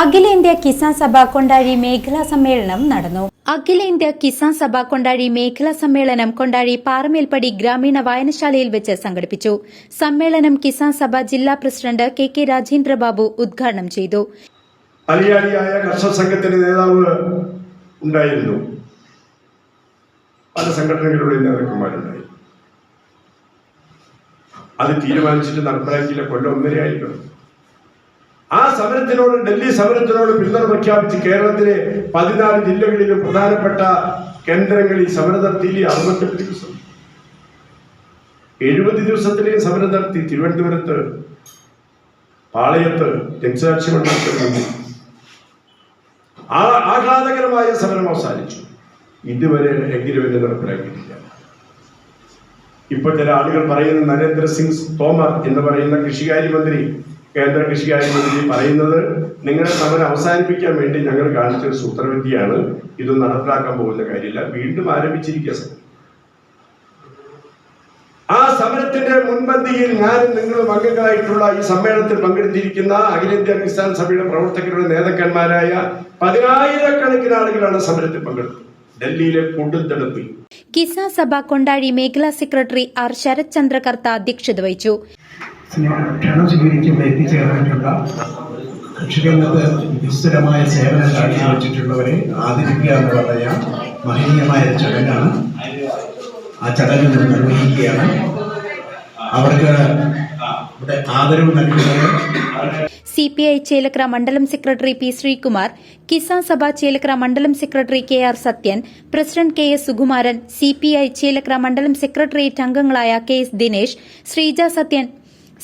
അഖിലേന്ത്യാ കിസാൻ സഭ കൊണ്ടാഴി മേഖലാ സമ്മേളനം നടന്നു. അഖിലേന്ത്യാ കിസാൻ സഭ കൊണ്ടാഴി മേഖലാ സമ്മേളനം കൊണ്ടാഴി പാറമേൽപ്പടി ഗ്രാമീണ വായനശാലയിൽ വെച്ച് സംഘടിപ്പിച്ചു. സമ്മേളനം കിസാൻ സഭ ജില്ലാ പ്രസിഡന്റ് കെ കെ രാജേന്ദ്രബാബു ഉദ്ഘാടനം ചെയ്തു. മലയാളിയായ കർഷക സംഘത്തിന്റെ നേതാവ് ഉണ്ടായിരുന്നു. പല സംഘടനകളുടെ നേതാക്കന്മാരുണ്ടായി അത് തീരുമാനിച്ചിട്ട് നടപ്പിലാക്കിയില്ല. കൊല്ലം ഒന്നരയായിരുന്നു ആ സമരത്തിനോട് ഡൽഹി സമരത്തിനോട് പിന്തുണ പ്രഖ്യാപിച്ച് കേരളത്തിലെ പതിനാല് ജില്ലകളിലും പ്രധാനപ്പെട്ട കേന്ദ്രങ്ങളിൽ സമരം നടത്തിയില്ലേ? അറുപത്തെട്ട് ദിവസം. എഴുപത് ദിവസത്തിലേ സമരം നടത്തി. തിരുവനന്തപുരത്ത് പാളയത്ത് രക്തസാക്ഷി മണ്ഡലത്തിൽ ആ ആഹ്ലാദകരമായ സമരം അവസാനിച്ചു. ഇതുവരെ എങ്കിലും എന്ന് നടപ്പിലാക്കിയിട്ടില്ല. ഇപ്പൊ ചില ആളുകൾ പറയുന്ന നരേന്ദ്ര സിംഗ് തോമർ എന്ന് പറയുന്ന കൃഷികാര്യ മന്ത്രി കേന്ദ്ര കൃഷികാര്യ മന്ത്രി പറയുന്നത് നിങ്ങളുടെ സമരം അവസാനിപ്പിക്കാൻ വേണ്ടി ഞങ്ങൾ കാണിച്ച ഒരു സൂത്രവിദ്യയാണ്. ഇത് നടപ്പിലാക്കാൻ പോകുന്ന കാര്യമില്ല. വീണ്ടും ആരംഭിച്ചിരിക്കുക സമരം ആ സമരത്തിന്റെ മുൻപന്തിയിൽ ഞാനും നിങ്ങളും അംഗങ്ങളായിട്ടുള്ള ഈ സമ്മേളനത്തിൽ പങ്കെടുത്തിരിക്കുന്ന അഖിലേന്ത്യാ കിസാൻ സഭയുടെ പ്രവർത്തകരുടെ നേതാക്കന്മാരായ പതിനായിരക്കണക്കിന് ആളുകളാണ് സമരത്തിൽ പങ്കെടുത്തത്. ഡൽഹിയിലെ കൊടുംതണുപ്പിൽ കിസാൻ സഭ കൊണ്ടാഴി മേഖലാ സെക്രട്ടറി ആർ ശരത് ചന്ദ്രകർത്ത അധ്യക്ഷത വഹിച്ചു. ക്ഷണം സ്വീകരിക്കുമ്പോൾ എത്തിച്ചേർന്നിട്ടുള്ള കൃഷിരംഗത്ത് വിസ്തരമായ സേവനം കാഴ്ചവെച്ചിട്ടുള്ളവരെ ആദരിക്കുക എന്ന് പറഞ്ഞ മഹനീയമായ ചടങ്ങാണ്. ആ ചടങ്ങ് നിർവഹിക്കുകയാണ്. അവർക്ക് ഇവിടെ ആദരവ് നൽകുന്നത് സി പി ഐ ചേലക്കര മണ്ഡലം സെക്രട്ടറി പി ശ്രീകുമാർ കിസാൻ സഭ ചേലക്കര മണ്ഡലം secretary K R Sathyan president K S Sukumaran C P I Chelakkara മണ്ഡലം സെക്രട്ടേറിയറ്റ് അംഗങ്ങളായ K S Dinesh Sreeja Sathyan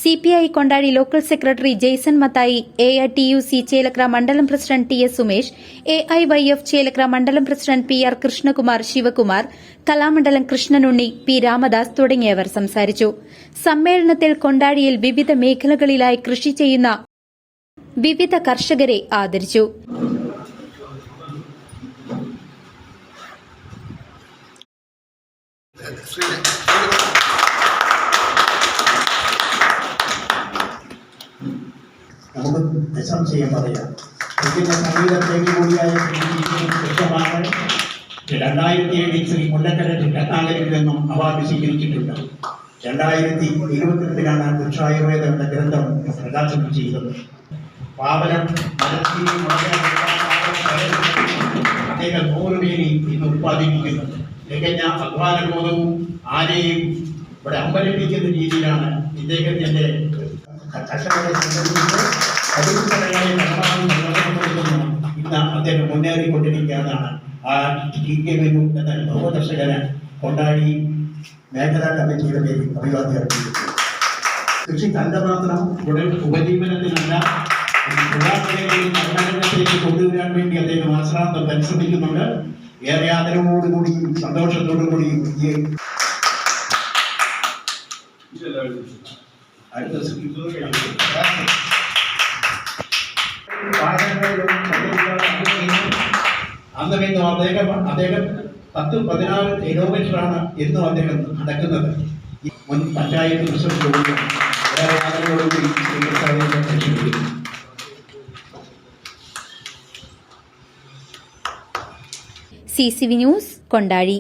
C P I Kondazhy local secretary Jaison Mathai A I T U C Chelakkara മണ്ഡലം president T S Sumesh A I Y F Chelakkara മണ്ഡലം president P R Krishnakumar Sivakumar Kalamandalam Krishnanunni P Ramadas തുടങ്ങിയവർ സംസാരിച്ചു. സമ്മേളനത്തിൽ കൊണ്ടാടിയിൽ വിവിധ മേഖലകളിലായി കൃഷി ചെയ്യുന്ന വിവിധ കർഷകരെ ആദരിച്ചു. നിസ്സംശയം പറയാം. ഇതിന്റെ സംഗീതത്തേക്ക് കൂടിയായ ശ്രീ കൃഷ്ണമാണ് രണ്ടായിരത്തി ഏഴിൽ ശ്രീ മുല്ലക്കര രത്നാകരിൽ നിന്നും അവാർഡ് സ്വീകരിച്ചിട്ടുണ്ട്. രണ്ടായിരത്തി ഇരുപത്തിരണ്ടിലാണ് വൃക്ഷായുർവേദ എന്ന ഗ്രന്ഥം പ്രകാശനം ചെയ്തത്. പാവനം അദ്ദേഹം നൂറ് ഇന്ന് ഉത്പാദിപ്പിക്കുന്നത് തികഞ്ഞ അധ്വാനബോധവും ആരെയും ഇവിടെ അമ്പലപ്പിക്കുന്ന രീതിയിലാണ് ഇദ്ദേഹത്തിന്റെ കർഷകരെ സംബന്ധിച്ച് അതിരൂക്ഷമായ നമ്മളാണ് നടന്നുകൊണ്ടിരിക്കുന്നു ഇന്ന് അദ്ദേഹം മുന്നേറിക്കൊണ്ടിരിക്കുകയാണ് ആ ടി കെ വേണു എന്ന ലോകദർശകന് കൊണ്ടാടി മേഖലാ കമ്മിറ്റിയുടെ പേരിൽ അഭിവാദ്യം അർപ്പിക്കുന്നു കൃഷി കണ്ടമാത്രം ഉടൻ ഉപജീവനത്തിനല്ല യുവാക്കളെയും നിർമ്മാണത്തിലേക്ക് കൊണ്ടുവരാൻ വേണ്ടി അദ്ദേഹം ആശ്രാന്തം പരിശ്രമിക്കുന്നുണ്ട് ഏറെ ആദരവോടുകൂടി സന്തോഷത്തോടു കൂടി ഈ അടുത്ത അന്ന് പിന്നെ അദ്ദേഹം അദ്ദേഹം പത്ത് പതിനാറ് കിലോമീറ്ററാണ് എന്നും അദ്ദേഹം നടക്കുന്നത് മുൻ panchayat president C C V news Kondazhy